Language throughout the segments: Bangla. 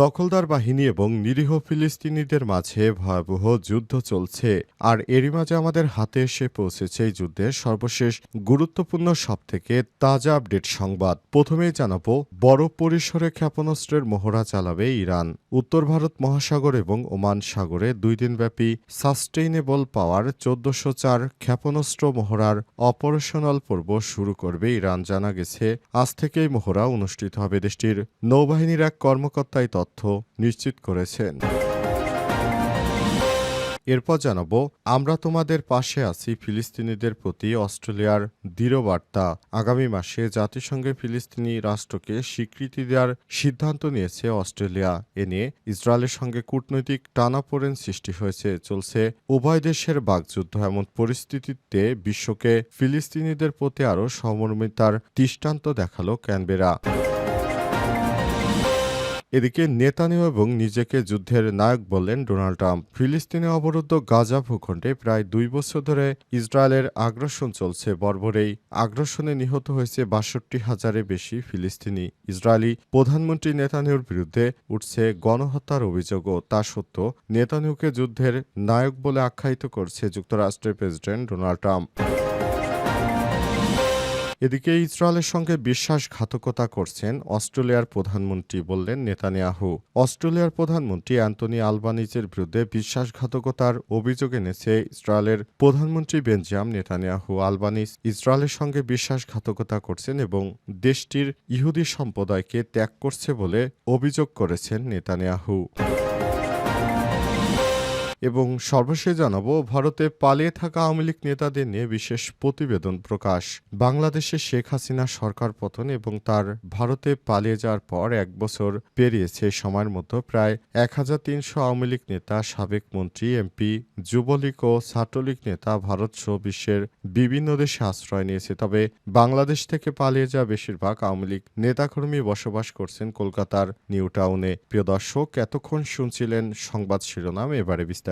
দখলদার বাহিনী এবং নিরীহ ফিলিস্তিনিদের মাঝে ভয়াবহ যুদ্ধ চলছে। আর এরই মাঝে আমাদের হাতে এসে পৌঁছেছে এই যুদ্ধের সর্বশেষ গুরুত্বপূর্ণ সবথেকে তাজা আপডেট সংবাদ। প্রথমেই জানাব, বড় পরিসরে ক্ষেপণাস্ত্রের মহড়া চালাবে ইরান। উত্তর ভারত মহাসাগর এবং ওমান সাগরে দুই দিনব্যাপী সাস্টেইনেবল পাওয়ার চোদ্দশো চার ক্ষেপণাস্ত্র মহড়ার অপারেশনাল পর্ব শুরু করবে ইরান। জানা গেছে, আজ থেকেই মহড়া অনুষ্ঠিত হবে দেশটির নৌবাহিনীর এক কর্মকর্তাই তথ্য নিশ্চিত করেছেন। এরপর জানাব, আমরা তোমাদের পাশে আছি ফিলিস্তিনিদের প্রতি অস্ট্রেলিয়ার দৃঢ় বার্তা। আগামী মাসে জাতিসংঘে ফিলিস্তিনি রাষ্ট্রকে স্বীকৃতি দেওয়ার সিদ্ধান্ত নিয়েছে অস্ট্রেলিয়া। এ নিয়ে ইসরায়েলের সঙ্গে কূটনৈতিক টানাপোড়েন সৃষ্টি হয়েছে, চলছে উভয় দেশের বাগযুদ্ধ এমন পরিস্থিতিতে বিশ্বকে ফিলিস্তিনিদের প্রতি আরও সমর্মিতার দৃষ্টান্ত দেখাল ক্যানবেরা। এদিকে নেতানিয়াহু এবং নিজেকে যুদ্ধের নায়ক বললেন ডোনাল্ড ট্রাম্প। ফিলিস্তিনে অবরুদ্ধ গাজা ভূখণ্ডে প্রায় দুই বছর ধরে ইসরায়েলের আগ্রাসন চলছে। বর্বরেই আগ্রাসনে নিহত হয়েছে বাষট্টি হাজারে বেশি ফিলিস্তিনি। ইসরায়েলি প্রধানমন্ত্রী নেতানিয়াহুর বিরুদ্ধে উঠছে গণহত্যার অভিযোগও তা সত্ত্বেও নেতানিয়াহুকে যুদ্ধের নায়ক বলে আখ্যায়িত করছে যুক্তরাষ্ট্রের প্রেসিডেন্ট ডোনাল্ড ট্রাম্প। এদিকে ইসরায়েলের সঙ্গে বিশ্বাসঘাতকতা করছেন অস্ট্রেলিয়ার প্রধানমন্ত্রী বললেন নেতানিয়াহু। অস্ট্রেলিয়ার প্রধানমন্ত্রী অ্যান্টনি আলবানিজের বিরুদ্ধে বিশ্বাসঘাতকতার অভিযোগ এনেছে ইসরায়েলের প্রধানমন্ত্রী বেঞ্জাম নেতানিয়াহু। আলবানিজ ইসরায়েলের সঙ্গে বিশ্বাসঘাতকতা করছেন এবং দেশটির ইহুদি সম্প্রদায়কে ত্যাগ করছে বলে অভিযোগ করেছেন নেতানিয়াহু। এবং সর্বশেষ জানাব, ভারতে পালিয়ে থাকা আওয়ামী লীগ নেতাদের নিয়ে বিশেষ প্রতিবেদন প্রকাশ। বাংলাদেশে শেখ হাসিনা সরকার পতন এবং তার ভারতে পালিয়ে যাওয়ার পর এক বছর পেরিয়েছে সময়ের মধ্যে প্রায় এক হাজার তিনশো আওয়ামী লীগ নেতা, সাবেক মন্ত্রী, এমপি, যুবলীগ ও ছাত্রলীগ নেতা ভারত সহ বিশ্বের বিভিন্ন দেশে আশ্রয় নিয়েছে। তবে বাংলাদেশ থেকে পালিয়ে যাওয়া বেশিরভাগ আওয়ামী লীগ নেতাকর্মী বসবাস করছেন কলকাতার নিউ টাউনে। প্রিয় দর্শক, এতক্ষণ শুনছিলেন সংবাদ শিরোনাম, এবারে বিস্তারিত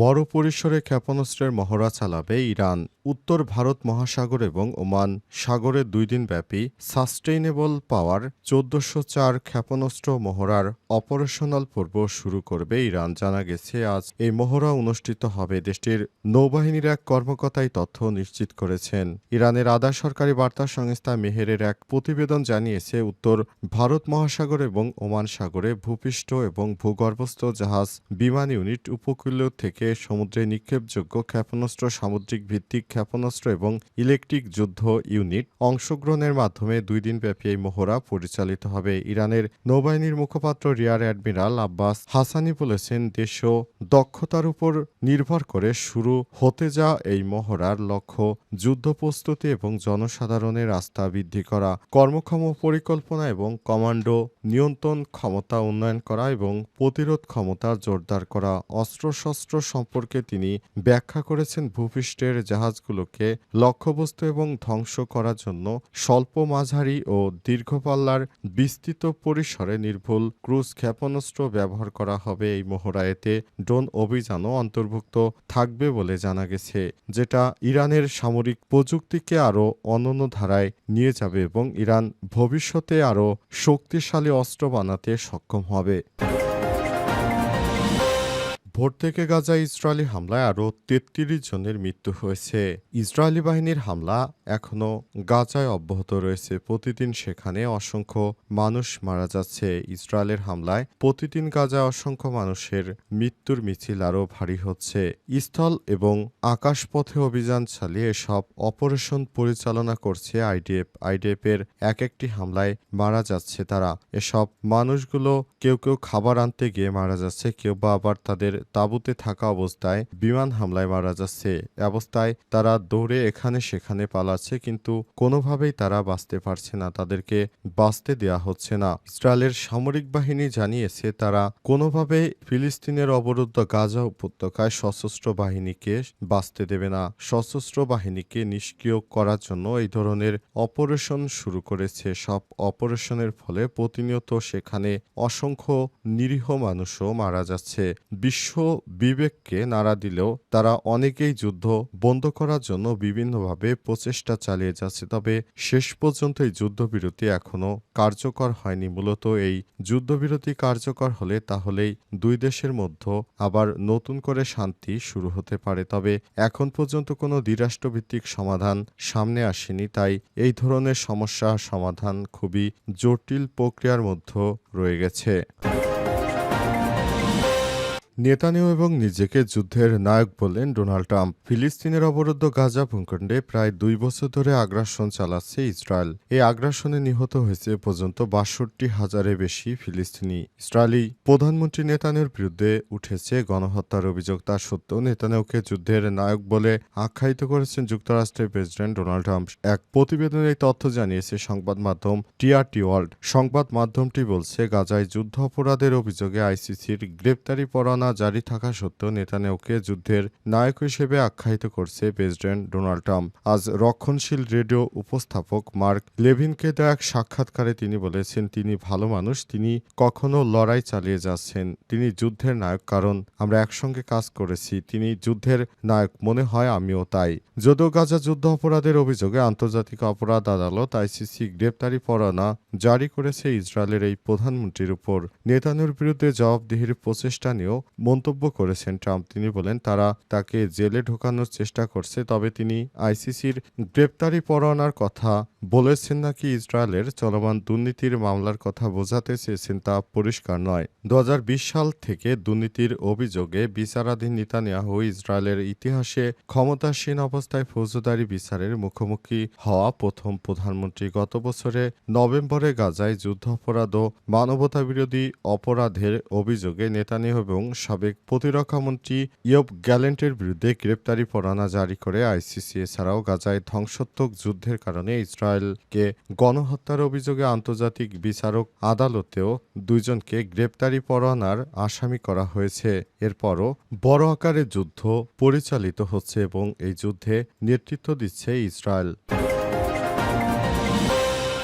বড় পরিসরে ক্ষেপণাস্ত্রের মহড়া চালাবে ইরান, উত্তর ভারত মহাসাগর এবং ওমান। সাগরে দুই দিন ব্যাপী সাস্টেইনেবল পাওয়ার চোদ্দশো চার ক্ষেপণাস্ত্র মহড়ার অপারেশনাল পর্ব শুরু করবে ইরান। জানা গেছে, আজ এই মহড়া অনুষ্ঠিত হবে দেশটির নৌবাহিনীর এক কর্মকর্তাই তথ্য নিশ্চিত করেছেন। ইরানের আধা সরকারি বার্তা সংস্থা মেহেরের এক প্রতিবেদন জানিয়েছে, উত্তর ভারত মহাসাগর এবং ওমান সাগরে ভূপৃষ্ঠ এবং ভূগর্ভস্থ জাহাজ বিমান ইউনিট উপকূলীয় থেকে সমুদ্রে নিক্ষেপযোগ্য ক্ষেপণাস্ত্র, সামুদ্রিক ভিত্তিক ক্ষেপণাস্ত্র এবং ইলেকট্রিক যুদ্ধ ইউনিট অংশগ্রহণের মাধ্যমে দুই দিনব্যাপী এই মহড়া পরিচালিত হবে। ইরানের নৌবাহিনীর মুখপাত্র রিয়ার অ্যাডমিরাল আব্বাস হাসানি বলেছেন, দেশীয় দক্ষতার উপর নির্ভর করে শুরু হতে যা এই মহড়ার লক্ষ্য। যুদ্ধ প্রস্তুতি এবং জনসাধারণের আস্থা বৃদ্ধি করা, কর্মক্ষম পরিকল্পনা এবং কমান্ডো নিয়ন্ত্রণ ক্ষমতা উন্নয়ন করা এবং প্রতিরোধ ক্ষমতা জোরদার করা, অস্ত্রশস্ত্র সম্পর্কে তিনি ব্যাখ্যা করেছেন ভূপৃষ্ঠের জাহাজগুলোকে লক্ষ্যবস্তু এবং ধ্বংস করার জন্য স্বল্প মাঝারি ও দীর্ঘপাল্লার বিস্তৃত পরিসরে নির্ভুল ক্রুজ ক্ষেপণাস্ত্র ব্যবহার করা হবে এই মহড়ায়েতে ড্রোন অভিযানও অন্তর্ভুক্ত থাকবে বলে জানা গেছে, যেটা ইরানের সামরিক প্রযুক্তিকে আরও অনন্য ধারায় নিয়ে যাবে এবং ইরান ভবিষ্যতে আরও শক্তিশালী অস্ত্র বানাতে সক্ষম হবে। ভোর থেকে গাজায় ইসরায়েলি হামলায় আরও তেত্রিশ জনের মৃত্যু হয়েছে। ইসরায়েলি বাহিনীর হামলা এখনও গাজায় অব্যাহত রয়েছে। প্রতিদিন সেখানে অসংখ্য মানুষ মারা যাচ্ছে। ইসরায়েলের হামলায় প্রতিদিন গাজায় অসংখ্য মানুষের মৃত্যুর মিছিল আরও ভারী হচ্ছে। স্থল এবং আকাশপথে অভিযান চালিয়ে সব অপারেশন পরিচালনা করছে আইডিএফ। আইডিএফের এক একটি হামলায় মারা যাচ্ছে তারা। এসব মানুষগুলো কেউ কেউ খাবার আনতে গিয়ে মারা যাচ্ছে, কেউ বা আবার তাদের তাঁবুতে থাকা অবস্থায় বিমান হামলায় মারা যাচ্ছে। অবস্থায় তারা দৌড়ে এখানে সেখানে পালাচ্ছে, কিন্তু কোনোভাবেই তারা বাঁচতে পারছে না। তাদেরকে বাঁচতে দেয়া হচ্ছে না। ইসরায়েলের সামরিক বাহিনী জানিয়েছে, তারা কোনোভাবে ফিলিস্তিনের অবরুদ্ধ গাজা উপত্যকায় সশস্ত্র বাহিনীকে বাঁচতে দেবে না। সশস্ত্র বাহিনীকে নিষ্ক্রিয় করার জন্য এই ধরনের অপারেশন শুরু করেছে। সব অপারেশনের ফলে প্রতিনিয়ত সেখানে অসংখ্য নিরীহ মানুষও মারা যাচ্ছে। বিশ্ব বিবেককে নাড়া দিলেও তারা অনেকেই যুদ্ধ বন্ধ করার জন্য বিভিন্নভাবে প্রচেষ্টা চালিয়ে যাচ্ছে। তবে শেষ পর্যন্ত এই যুদ্ধবিরতি এখনও কার্যকর হয়নি। মূলত এই যুদ্ধবিরতি কার্যকর হলে তাহলেই দুই দেশের মধ্যে আবার নতুন করে শান্তি শুরু হতে পারে। তবে এখন পর্যন্ত কোনো দ্বিরাষ্ট্রভিত্তিক সমাধান সামনে আসেনি, তাই এই ধরনের সমস্যা সমাধান খুবই জটিল প্রক্রিয়ার মধ্যে রয়ে গেছে। নেতানিয়াহু এবং নিজেকে যুদ্ধের নায়ক বললেন ডোনাল্ড ট্রাম্প। ফিলিস্তিনের অবরুদ্ধ গাজা ভূখণ্ডে প্রায় দুই বছর ধরে আগ্রাসন চালাচ্ছে ইসরায়েল। এই আগ্রাসনে নিহত হয়েছে পর্যন্ত বাষট্টি হাজারের বেশি ফিলিস্তিনি। ইসরায়েলি প্রধানমন্ত্রী নেতানিয়াহুর বিরুদ্ধে উঠেছে গণহত্যার অভিযোগ। তা সত্ত্বেও নেতানিয়াহুকে যুদ্ধের নায়ক বলে আখ্যায়িত করেছেন যুক্তরাষ্ট্রের প্রেসিডেন্ট ডোনাল্ড ট্রাম্প। এক প্রতিবেদনে এই তথ্য জানিয়েছে সংবাদ মাধ্যম টিআরটি ওয়ার্ল্ড। সংবাদ মাধ্যমটি বলছে, গাজায় যুদ্ধ অপরাধের অভিযোগে আইসিসির গ্রেপ্তারি পরোয়ানা জারি থাকা সত্ত্বেও নেতানিয়াহুকে যুদ্ধের নায়ক হিসেবে আখ্যায়িত করছে প্রেসিডেন্ট ডোনাল্ড ট্রাম্প। আজ রক্ষণশীল রেডিও উপস্থাপক মার্ক লেভিনকে দেওয়া এক সাক্ষাৎকারে তিনি বলেছেন, তিনি ভালো মানুষ, তিনি কখনো লড়াই চালিয়ে যাচ্ছেন, তিনি যুদ্ধের নায়ক, কারণ আমরা একসঙ্গে কাজ করেছি, তিনি যুদ্ধের নায়ক, মনে হয় আমিও তাই। যদিও গাজা যুদ্ধ অপরাধের অভিযোগে আন্তর্জাতিক অপরাধ আদালত আইসিসি গ্রেপ্তারি পরোয়ানা জারি করেছে ইসরায়েলের এই প্রধানমন্ত্রীর উপর। নেতানুর বিরুদ্ধে জবাবদিহির প্রচেষ্টা নিয়েও মন্তব্য করেছেন ট্রাম্প। তিনি বলেন, তারা তাকে জেলে ঢোকানোর চেষ্টা করছে, তবে তিনি আইসিসির গ্রেপ্তারি পরোয়ানার কথা বলেছেন নাকি ইসরায়েলের চলমান দুর্নীতির মামলার কথা বোঝাতে চেয়েছেন তা পরিষ্কার নয়। দু সাল থেকে দুর্নীতির অভিযোগে বিচারাধীন নেতানিয়াহু ইসরায়েলের ইতিহাসে ক্ষমতাসীন অবস্থায় ফৌজদারি বিচারের মুখোমুখি হওয়া প্রথম প্রধানমন্ত্রী। গত বছরে নভেম্বরে গাজায় যুদ্ধাপরাধ ও মানবতাবিরোধী অপরাধের অভিযোগে নেতানিয়াহু এবং সাবেক প্রতিরক্ষামন্ত্রী ইয়ব গ্যালেন্টের বিরুদ্ধে গ্রেপ্তারি পরোয়ানা জারি করে আইসিসি, এছাড়াও গাজায় ধ্বংসাত্মক যুদ্ধের কারণে ইসরায়েলকে গণহত্যার অভিযোগে আন্তর্জাতিক বিচারক আদালতেও দুইজনকে গ্রেপ্তারি পরোয়ানার আসামি করা হয়েছে। এরপরও বড় আকারের যুদ্ধ পরিচালিত হচ্ছে এবং এই যুদ্ধে নেতৃত্ব দিচ্ছে ইসরায়েল।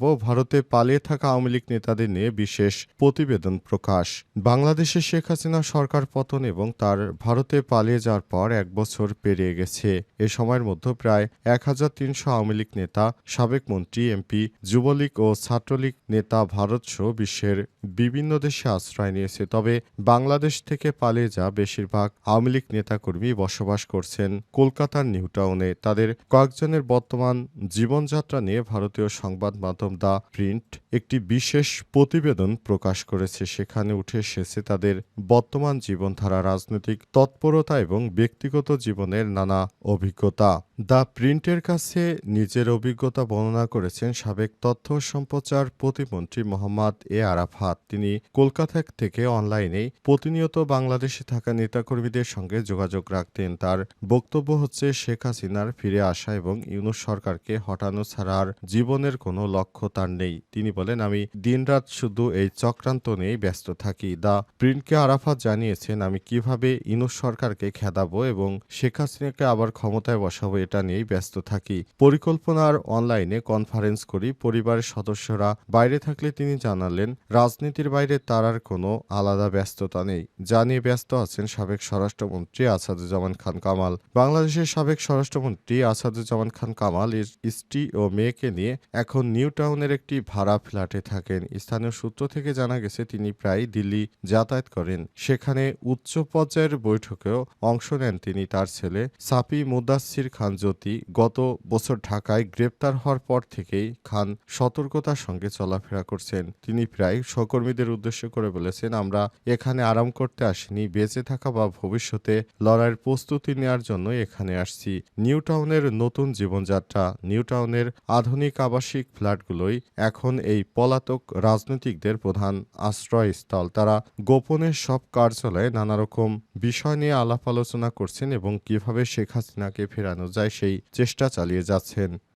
ও ভারতে পালিয়ে থাকা আওয়ামী লীগ নেতাদের নিয়ে বিশেষ প্রতিবেদন প্রকাশ। বাংলাদেশে শেখ হাসিনা সরকার পতন এবং তার ভারতে পালিয়ে যাওয়ার পর এক বছর পেরিয়ে গেছে। এ সময়ের মধ্যে প্রায় এক হাজার তিনশো আওয়ামী লীগ নেতা, সাবেক মন্ত্রী, এমপি, যুবলীগ ও ছাত্রলীগ নেতা ভারতসহ বিশ্বের বিভিন্ন দেশে আশ্রয় নিয়েছে। তবে বাংলাদেশ থেকে পালিয়ে যা বেশিরভাগ আওয়ামী লীগ নেতাকর্মী বসবাস করছেন কলকাতার নিউটাউনে তাদের কয়েকজনের বর্তমান জীবনযাত্রা নিয়ে ভারতীয় সংবাদ মাধ্যম দ্য প্রিন্ট একটি বিশেষ প্রতিবেদন প্রকাশ করেছে। সেখানে উঠে এসেছে তাদের বর্তমান জীবনধারা, রাজনৈতিক তৎপরতা এবং ব্যক্তিগত জীবনের নানা অভিজ্ঞতা। দ্য প্রিন্টের কাছে নিজের অভিজ্ঞতা বর্ণনা করেছেন সাবেক তথ্য সম্প্রচার প্রতিমন্ত্রী মোহাম্মদ এ আরাফাত। তিনি কলকাতা থেকে অনলাইনে প্রতিনিয়ত বাংলাদেশে থাকা নেতাকর্মীদের সঙ্গে যোগাযোগ রাখতেন। তার বক্তব্য হচ্ছে, শেখ হাসিনার ফিরে আসা এবং ইউনুস সরকারকে হটানো ছাড়া আর জীবনের কোনো লক্ষ্য তার নেই। তিনি বলেন, আমি দিনরাত শুধু এই চক্রান্ত নিয়েই ব্যস্ত থাকি। দ্য প্রিন্টকে আরাফাত জানিয়েছেন, আমি কীভাবে ইউনুস সরকারকে খেদাবো এবং শেখ হাসিনাকে আবার ক্ষমতায় বসাবো এটা নিয়েই ব্যস্ত থাকি। পরিকল্পনার অনলাইনে কনফারেন্স করি, পরিবারের সদস্যরা, বাইরে থাকলে তিনি জানালেন, রাজনীতির বাইরে তার আর কোনো আলাদা ব্যস্ততা নেই। যা নিয়ে ব্যস্ত আছেন সাবেক স্বরাষ্ট্রমন্ত্রী আসাদুজ্জামান খান কামাল। বাংলাদেশের সাবেক স্বরাষ্ট্রমন্ত্রী আসাদুজ্জামান খান কামাল এর স্ত্রী ও মেয়েকে নিয়ে এখন নিউ টাউনের একটি ভাড়া ফ্ল্যাটে থাকেন। স্থানীয় সূত্র থেকে জানা গেছে, তিনি প্রায় দিল্লি যাতায়াত করেন। সেখানে উচ্চ পর্যায়ের বৈঠকেও অংশ নেন তিনি। তার ছেলে সাপি মুদাসির খান জ্যোতি গত বছর ঢাকায় গ্রেপ্তার হওয়ার পর থেকেই খান সতর্কতার সঙ্গে চলাফেরা করছেন। তিনি প্রায় সহকর্মীদের উদ্দেশ্য করে বলেছেন, আমরা এখানে আরাম করতে আসিনি, বেঁচে থাকা বা ভবিষ্যতে লড়াইয়ের প্রস্তুতি নেওয়ার জন্য এখানে আসছি। নিউ টাউনের নতুন জীবনযাত্রা, নিউ টাউনের আধুনিক আবাসিক ফ্ল্যাটগুলোই এখন এই পলাতক রাজনৈতিকদের প্রধান আশ্রয়স্থল। তারা গোপনে সব কার্যালয়ে নানা রকম বিষয় নিয়ে আলাপ আলোচনা করছেন এবং কীভাবে শেখ হাসিনাকে ফেরানো যায় সেই চেষ্টা চালিয়ে যাচ্ছেন।